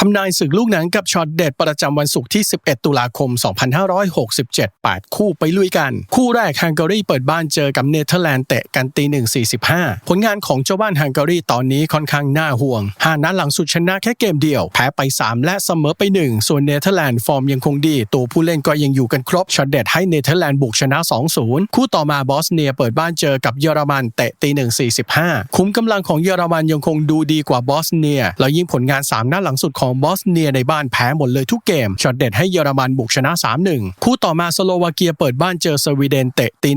ทำนายศึกลูกหนังกับช็อตเด็ดประจำวันศุกร์ที่ 11 ตุลาคม 2567 8 คู่ไปลุยกัน คู่แรกฮังการีเปิดบ้านเจอกับเนเธอร์แลนด์เตะกันตี 1.45 ผลงานของเจ้าบ้านฮังการีตอนนี้ค่อนข้างน่าห่วงหานัดหลังสุดชนะแค่เกมเดียว แพ้ไป 3 และเสมอไป 1 ส่วนเนเธอร์แลนด์ฟอร์มยังคงดี ตัวผู้เล่นก็ยังอยู่กันครบช็อตเด็ดให้เนเธอร์แลนด์บุกชนะ 2-0 คู่ต่อมาบอสเนียเปิดบ้านเจอกับเยอรมันเตะตี 1.45 คุ้มกำลังของเยอรมันยังคงดูดีกว่าบอสเนียแล้วยิ่งผลงาน3นัดหลังสุดของบอสเนียในบ้านแพ้หมดเลยทุกเกมช็อตเด็ดให้เยอรมันบุกชนะ 3-1 คู่ต่อมาสโลวาเกียเปิดบ้านเจอสวีเดนเตะตี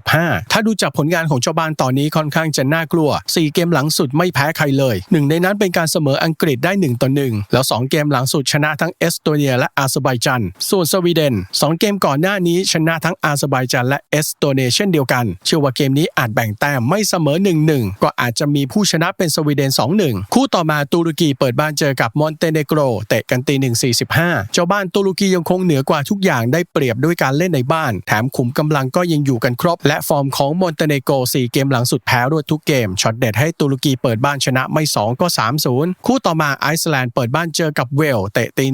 1.45ถ้าดูจากผลงานของเจ้าบ้านตอนนี้ค่อนข้างจะน่ากลัว 4 เกมหลังสุดไม่แพ้ใครเลย หนึ่งในนั้นเป็นการเสมออังกฤษได้1ต่อ1แล้ว 2 เกมหลังสุดชนะทั้งเอสโตเนียและอาเซอร์ไบจัน ส่วนสวีเดน 2 เกมก่อนหน้านี้ชนะทั้งอาเซอร์ไบจันและเอสโตเนียเช่นเดียวกัน เชื่อว่าเกมนี้อาจแบ่งแต้มไม่เสมอ 1-1 ก็อาจจะมีผู้ชนะเป็นสวีเดน 2-1 คู่ต่อมาตุรกีเปิดบ้านเจอกับมอนเตเนโกรเตะกันตี1.45 เจ้าบ้านตุรกียังคงเหนือกว่าทุกอย่างได้เปรียบด้วยการเล่นในบ้าน แถมขุมกำลังก็ยังอยู่กันครบ และฟอร์มของมอนเตเนโกร4เกมหลังสุดแพ้รวดทุกเกมช็อตเด็ดให้ตุรกีเปิดบ้านชนะไม่ 2 ก็ 3-0 คู่ต่อมาไอซ์แลนด์เปิดบ้านเจอกับเวลเตะตี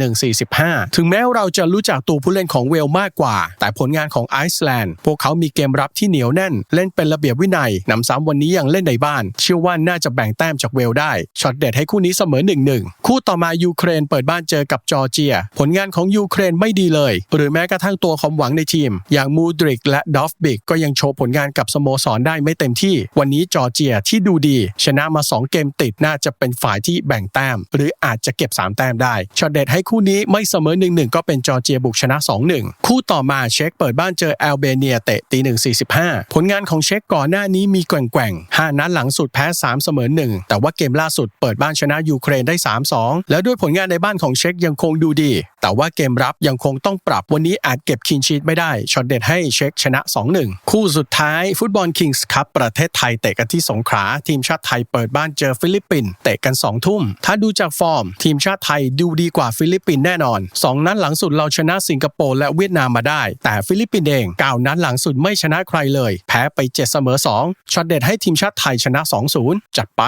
1.45 ถึงแม้เราจะรู้จักตัวผู้เล่นของเวลมากกว่า แต่ผลงานของไอซ์แลนด์พวกเขามีเกมรับที่เหนียวแน่น เล่นเป็นระเบียบวินัยนำซ้ำวันนี้ยังเล่นในบ้าน เชื่อว่าน่าจะแบ่งแต้มจากเวลได้ช็อตเด็ดให้คู่นี้เสมอ1-1คู่ต่อมายููเครนเปิดบ้านเจอกับจอร์เจีย ผลงานของยูเครนไม่ดีเลย หรือแม้กระทั่งตัวความหวังในทีม อย่างมูดริกและดอฟบิกก็ยังโชว์ผลงานกับสโมสรได้ไม่เต็มที่ วันนี้จอร์เจียที่ดูดี ชนะมา 2 เกมติดน่าจะเป็นฝ่ายที่แบ่งแต้ม หรืออาจจะเก็บ 3 แต้มได้ช็อตเด็ดให้คู่นี้ไม่เสมอ1-1ก็เป็นจอร์เจียบุกชนะ 2-1 คู่ต่อมาเช็กเปิดบ้านเจอแอลเบเนียเตะตี1.45 ผลงานของเช็กก่อนหน้านี้มีแกว่งๆ5นัดหลังสุดแพ้ 3 เสมอ 1 แต่ว่าเกมล่าสุดเปิดบ้านชนะยูเครนได้ 3-2 แล้วด้วยผลงานในบ้านของเช็กยังคงดูดี แต่ว่าเกมรับยังคงต้องปรับวันนี้อาจเก็บคินชีตไม่ได้ช็อตเด็ดให้เช็คชนะ 2-1 คู่สุดท้ายฟุตบอลคิงส์คัพประเทศไทยเตะกันที่สงขลาทีมชาติไทยเปิดบ้านเจอฟิลิปปินส์เตะกัน 2 ทุ่ม ถ้าดูจากฟอร์ม ทีมชาติไทยดูดีกว่าฟิลิปปินส์แน่นอน 2 นัดหลังสุดเราชนะสิงคโปร์และเวียดนามมาได้ แต่ฟิลิปปินส์เอง9นัดหลังสุดไม่ชนะใครเลย แพ้ไป 7 เสมอ 2ช็อตเด็ดให้ทีมชาติไทยชนะ 2-0 จัดไป